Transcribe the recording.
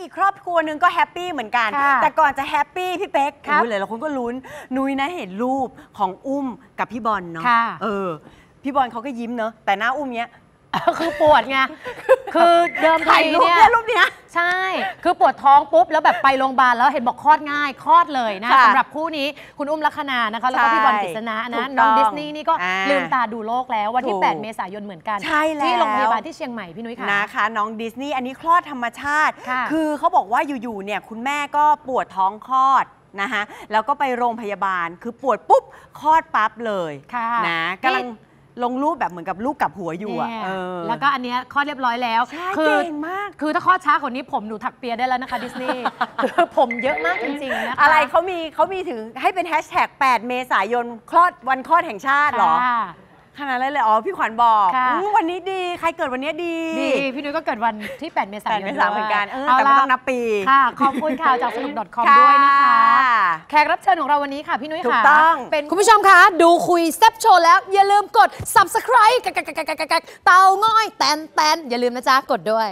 อีกครอบครัวหนึ่งก็แฮปปี้เหมือนกัน ค่ะแต่ก่อนจะแฮปปี้พี่เป๊กครับอุ๊ยหลายๆคนก็ลุ้น นุ้ยนะเห็นรูปของอุ้มกับพี่บอลเนาะ ค่ะ เออ พี่บอลเขาก็ยิ้มเนาะแต่หน้าอุ้มเนี้ย คือปวดไง คือเดิมทีถ่ายรูปเนี่ยเนี่ยรูปเนี้ย ใช่ คือปวดท้องปุ๊บ แล้วแบบไปโรงพยาบาลแล้วเห็นบอกคลอดง่ายคลอดเลยนะค่ะสำหรับคู่นี้คุณอุ้มลัคนานะคะ แล้วก็ใช่พี่บอลกฤษณะถูนะกน้องต้องดิสนีย์นี่ก็อ่าลืมตาดูโลกแล้ววันที่ ถูก8 เมษายนเหมือนกัน ใช่แล้ว ที่โรงพยาบาลที่เชียงใหม่พี่นุ้ยค่ะ นะคะ น้องดิสนีย์อันนี้คลอดธรรมชาติค่ะอเขาบอกว่าอยู่ๆเนี่ยคุณแม่ก็ปวดท้องคลอดนะคะแล้วก็ไปโรงพยาบาลคือปวดปุ๊บคลอดปั๊บเลยค่ะ นะกำลัง ลงรูปแบบเหมือนกับลูกกลับหัวอยู่อะเนี่ยเออแล้วก็อันเนี้ยคลอดเรียบร้อยแล้ว ใช่คืเก่งมาก คือถ้าคลอดช้ากว่านี้ผมหนูถักเปียได้แล้วนะคะดิสนีย์ คือผมเยอะมากจริงๆนะคะอะไรเขามีเขามีถึงให้เป็นแฮชแท็ก8เมษายนคลอดวันคลอดแห่งชาติเหรอ ค่ะ ขนาดนั้นเลย อ๋อ พี่ขวัญบอกค่ะอืมวันนี้ดี ใครเกิดวันนี้ดีดีพี่นุ้ยก็เกิดวันที่ 8 เมษาแปยดนเมษายนเหมือนกัน เออ แต่ล่ะไม่ต้องนับปี ค่ะ ขอบคุณข่าวจากสนุก .com ค่ะด้วยนะคะ แขกรับเชิญของเราวันนี้ค่ะพี่นุ้ยถูกค่ะต้อง เป็นคุณผู้ชมคะดูคุยแซบโชว์แล้ว อย่าลืมกด subscribe กักกักกักกักกักเตาง่อยแตนแตนอย่าลืมนะจ๊ะ กดด้วย